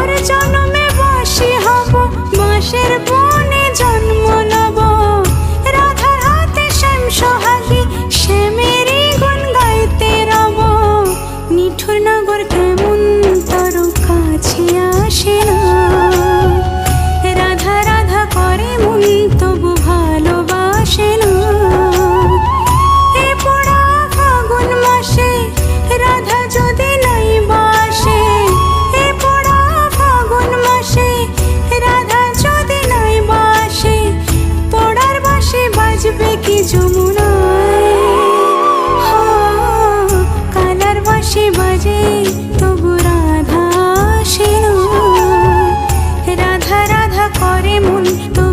পর জন্মে বাসি হব বনে জন্ম নব। রাধার হাতে শ্যাম সোহাগী শ্যামেরই গুণ গাইতে রব। নিঠুর কেমন তর কাছে আসে ভাসবে কি যমুনায়? কালার বাসে বাজে তবু রাধা সে রাধা রাধা করে মন তো